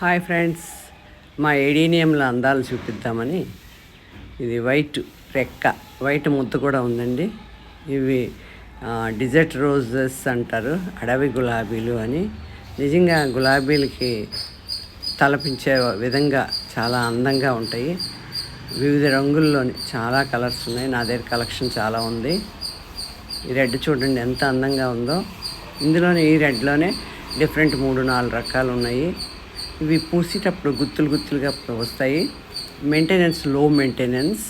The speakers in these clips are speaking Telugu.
హాయ్ ఫ్రెండ్స్ మా ఏడీనియంలో అందాలు చూపిద్దామని. ఇది వైట్ రెక్క వైట్ ముద్ద కూడా ఉందండి. ఇవి డిజర్ట్ రోజెస్ అంటారు అడవి గులాబీలు అని. నిజంగా గులాబీలకి తలపించే విధంగా చాలా అందంగా ఉంటాయి. వివిధ రంగుల్లోని చాలా కలర్స్ ఉన్నాయి. నా దగ్గర కలెక్షన్ చాలా ఉంది. ఈ రెడ్ చూడండి ఎంత అందంగా ఉందో. ఇందులోనే ఈ రెడ్లోనే డిఫరెంట్ మూడు నాలుగు రకాలు ఉన్నాయి. ఇవి పూసేటప్పుడు గుత్తులు గుత్తులుగా వస్తాయి. మెయింటెనెన్స్లో మెయింటెనెన్స్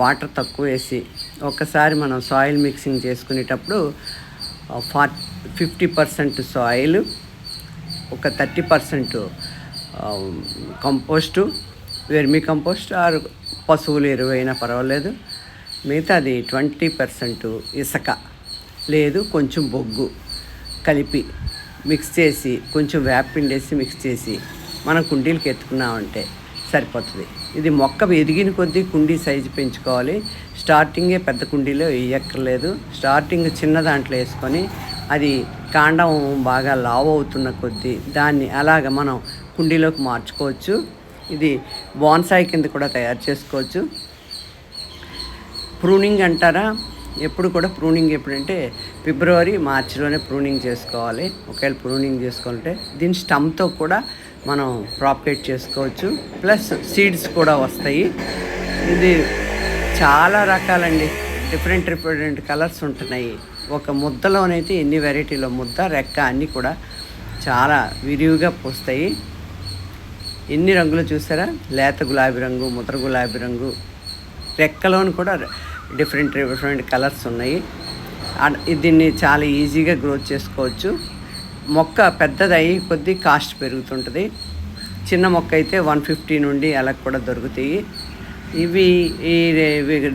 వాటర్ తక్కువ వేసి ఒక్కసారి మనం సాయిల్ మిక్సింగ్ చేసుకునేటప్పుడు ఫార్ ఫిఫ్టీ పర్సెంట్ సాయిల్ ఒక thirty percent compost vermi compost ఆరు పశువులు ఎరువైనా పర్వాలేదు. మిగతాది ట్వంటీ పర్సెంట్ ఇసుక. లేదు కొంచెం బొగ్గు కలిపి మిక్స్ చేసి కొంచెం వేపిండి వేసి మిక్స్ చేసి మనం కుండీలకి ఎత్తుకున్నామంటే సరిపోతుంది. ఇది మొక్క ఎదిగిన కొద్దీ కుండీ సైజు పెంచుకోవాలి. స్టార్టింగే పెద్ద కుండీలో వేయక్కర్లేదు. స్టార్టింగ్ చిన్న దాంట్లో వేసుకొని అది కాండం బాగా లావ్ అవుతున్న కొద్దీ దాన్ని అలాగ మనం కుండీలోకి మార్చుకోవచ్చు. ఇది బాన్సాయి కింద కూడా తయారు చేసుకోవచ్చు. ప్రూనింగ్ అంటారా? ఎప్పుడు కూడా ప్రూనింగ్ ఎప్పుడంటే ఫిబ్రవరి మార్చిలోనే ప్రూనింగ్ చేసుకోవాలి. ఒకవేళ ప్రూనింగ్ చేసుకుంటే దీని స్టమ్తో కూడా మనం ప్రాపరేట్ చేసుకోవచ్చు. ప్లస్ సీడ్స్ కూడా వస్తాయి. ఇది చాలా రకాలండి. డిఫరెంట్ డిఫరెంట్ కలర్స్ ఉంటున్నాయి. ఒక ముద్దలోనైతే ఎన్ని వెరైటీలో ముద్ద రెక్క అన్నీ కూడా చాలా విరివిగా పూస్తాయి. ఎన్ని రంగులు చూసారా? లేత గులాబీ రంగు ముద్ర గులాబీ రంగు రెక్కలోను కూడా డిఫరెంట్ డిఫరెంట్ కలర్స్ ఉన్నాయి. దీన్ని చాలా ఈజీగా గ్రోత్ చేసుకోవచ్చు. మొక్క పెద్దదయ్యి కొద్దీ కాస్ట్ పెరుగుతుంటుంది. చిన్న మొక్క అయితే వన్ ఫిఫ్టీ నుండి అలా కూడా దొరుకుతాయి. ఇవి ఈ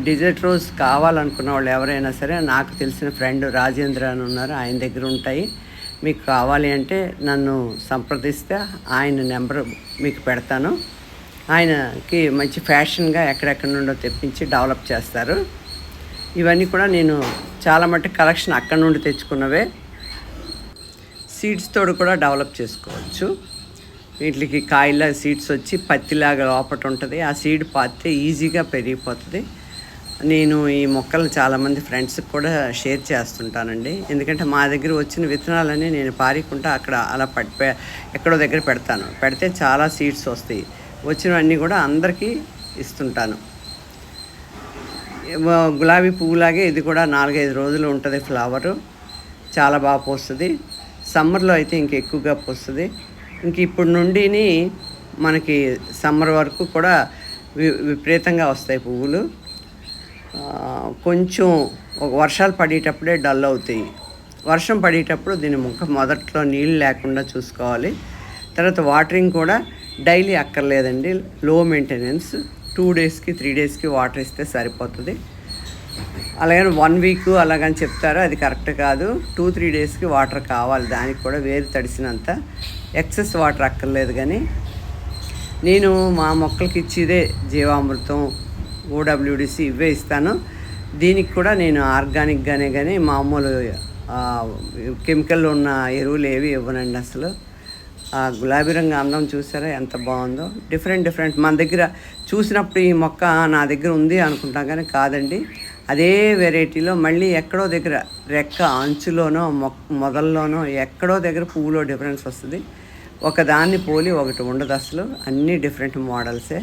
డిజర్ట్ రోజ్ కావాలనుకున్న వాళ్ళు ఎవరైనా సరే నాకు తెలిసిన ఫ్రెండ్ రాజేంద్ర అని ఉన్నారు ఆయన దగ్గర ఉంటాయి. మీకు కావాలి అంటే నన్ను సంప్రదిస్తే ఆయన నెంబర్ మీకు పెడతాను. ఆయనకి మంచి ఫ్యాషన్గా ఎక్కడెక్కడ నుండో తెప్పించి డెవలప్ చేస్తారు. ఇవన్నీ కూడా నేను చాలా మట్టి కలెక్షన్ అక్కడ నుండి తెచ్చుకున్నవే. సీడ్స్ తోడు కూడా డెవలప్ చేసుకోవచ్చు. వీటికి కాయల సీడ్స్ వచ్చి పత్తిలాగా లోపట ఉంటుంది. ఆ సీడ్ పాతితే ఈజీగా పెరిగిపోతుంది. నేను ఈ మొక్కలు చాలామంది ఫ్రెండ్స్కి కూడా షేర్ చేస్తుంటానండి. ఎందుకంటే మా దగ్గర వచ్చిన విత్తనాలన్నీ నేను పారికుంటా అక్కడ అలా పడిపే ఎక్కడో దగ్గర పెడతాను. పెడితే చాలా సీడ్స్ వస్తాయి. వచ్చినవన్నీ కూడా అందరికీ ఇస్తుంటాను. గులాబీ పువ్వులాగే ఇది కూడా నాలుగైదు రోజులు ఉంటుంది ఫ్లవరు చాలా బాగా పోస్తుంది. సమ్మర్లో అయితే ఇంక ఎక్కువగా పోస్తుంది. ఇంక ఇప్పుడు నుండిని మనకి సమ్మర్ వరకు కూడా వి విపరీతంగా వస్తాయి పువ్వులు. కొంచెం ఒక వర్షాలు పడేటప్పుడే డల్ అవుతాయి. వర్షం పడేటప్పుడు దీని ముఖ మొదట్లో నీళ్ళు లేకుండా చూసుకోవాలి. తర్వాత వాటరింగ్ కూడా డైలీ అక్కర్లేదండి. లో మెయింటెనెన్స్ టూ డేస్కి త్రీ డేస్కి వాటర్ ఇస్తే సరిపోతుంది. అలాగని వన్ వీక్ అలాగని చెప్తారు అది కరెక్ట్ కాదు. టూ త్రీ డేస్కి వాటర్ కావాలి దానికి కూడా వేరు తడిసినంత. ఎక్సెస్ వాటర్ అక్కర్లేదు కానీ నేను మా మొక్కలకి ఇచ్చేదే జీవామృతం ఓడబ్ల్యూడిసి ఇవే ఇస్తాను. దీనికి కూడా నేను ఆర్గానిక్గానే కానీ మామూలు కెమికల్ ఉన్న ఎరువులు ఏవి ఇవ్వనండి అసలు. ఆ గులాబీ రంగు అందం చూసారా? ఎంత బాగుందో. డిఫరెంట్ డిఫరెంట్ మన దగ్గర చూసినప్పుడు ఈ మొక్క నా దగ్గర ఉంది అనుకుంటాం కానీ కాదండి. అదే వెరైటీలో మళ్ళీ ఎక్కడో దగ్గర రెక్క అంచులోనో మొక్క మొదల్లోనో ఎక్కడో దగ్గర పువ్వులో డిఫరెన్స్ వస్తుంది. ఒకదాన్ని పోలి ఒకటి ఉండదు అసలు. అన్నీ డిఫరెంట్ మోడల్సే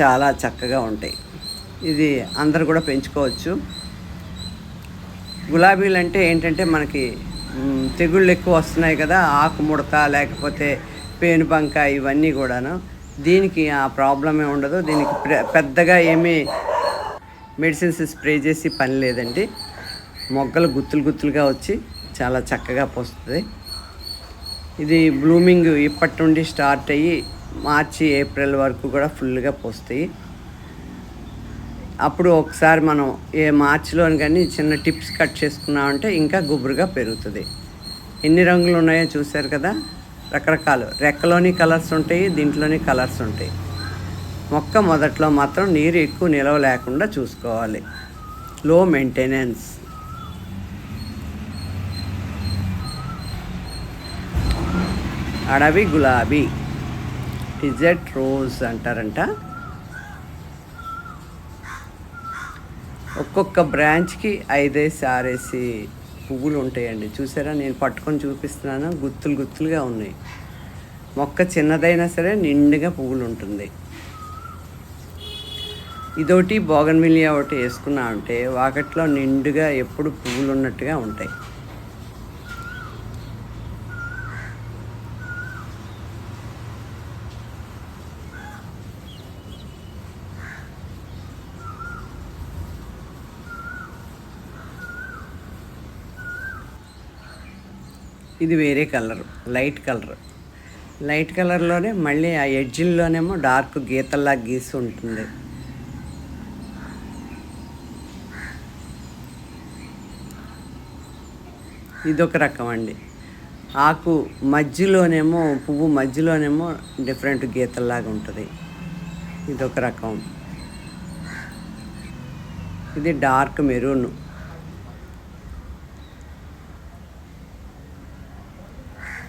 చాలా చక్కగా ఉంటాయి. ఇది అందరు కూడా పెంచుకోవచ్చు. గులాబీలు అంటే ఏంటంటే మనకి తెగుళ్ళు ఎక్కువ వస్తున్నాయి కదా ఆకుముడత లేకపోతే లేకపోతే పేనుబంక ఇవన్నీ కూడాను. దీనికి ఆ ప్రాబ్లమే ఉండదు. దీనికి ప్ర- పెద్దగా ఏమీ మెడిసిన్స్ స్ప్రే చేసి పని లేదండి. మొగ్గలు గుత్తులు గుత్తులుగా వచ్చి చాలా చక్కగా పోస్తుంది. ఇది బ్లూమింగ్ ఇప్పటి నుండి స్టార్ట్ అయ్యి మార్చి ఏప్రిల్ వరకు కూడా ఫుల్గా పోస్తాయి. అప్పుడు ఒకసారి మనం ఏ మార్చిలోని కానీ చిన్న టిప్స్ కట్ చేసుకున్నామంటే ఇంకా గుబురుగా పెరుగుతుంది. ఎన్ని రంగులు ఉన్నాయో చూశారు కదా? రకరకాలు. రెక్కలోని కలర్స్ ఉంటాయి దీంట్లోని కలర్స్ ఉంటాయి. మొక్క మొదట్లో మాత్రం నీరు ఎక్కువ నిలవ లేకుండా చూసుకోవాలి. లో మెయింటెనెన్స్. అడవి గులాబీ. డిజర్ట్ రోజ్ అంటారంట. ఒక్కొక్క బ్రాంచ్కి ఐదేసి ఆరేసి పువ్వులు ఉంటాయండి చూసారా? నేను పట్టుకొని చూపిస్తున్నాను. గుత్తులు గుత్తులుగా ఉన్నాయి. మొక్క చిన్నదైనా సరే నిండుగా పువ్వులు ఉంటుంది ఇదోటి బోగన్విలియా ఒకటి వేసుకున్నా అంటే వాకట్లో నిండుగా ఎప్పుడు పువ్వులు ఉన్నట్టుగా ఉంటాయి. ఇది వేరే కలర్ లైట్ కలర్. లైట్ కలర్లోనే మళ్ళీ ఆ ఎడ్జిల్లోనేమో డార్క్ గీతల్లా గీసి ఉంటుంది ఇదొక రకం అండి. ఆకు మధ్యలోనేమో పువ్వు మధ్యలోనేమో డిఫరెంట్ గీతల్లాగా ఉంటుంది. ఇదొక రకం. ఇది డార్క్ మెరూన్.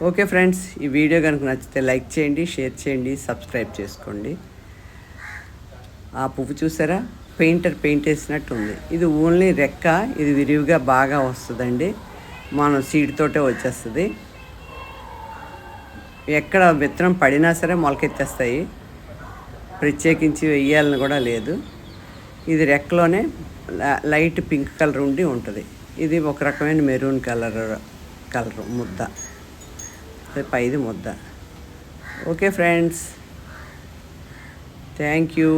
ఓకే ఫ్రెండ్స్ ఈ వీడియో కనుక నచ్చితే లైక్ చేయండి షేర్ చేయండి సబ్స్క్రైబ్ చేసుకోండి. ఆ పువ్వు చూసారా? పెయింటర్ పెయింట్ వేసినట్టు ఉంది ఇది ఓన్లీ రెక్క ఇది విరివిగా బాగా వస్తుందండి. మనం సీడ్తోటే వచ్చేస్తుంది. ఎక్కడ విత్తనం పడినా సరే మొలకెత్తేస్తాయి. ప్రత్యేకించి వెయ్యాలని కూడా లేదు. ఇది రెక్కలోనే లైట్ పింక్ కలర్ ఉండి ఉంటుంది. ఇది ఒక రకమైన మెరూన్ కలర్ కలర్ ముద్ద. రేపు పైది ముద్ద. Okay friends. Thank you.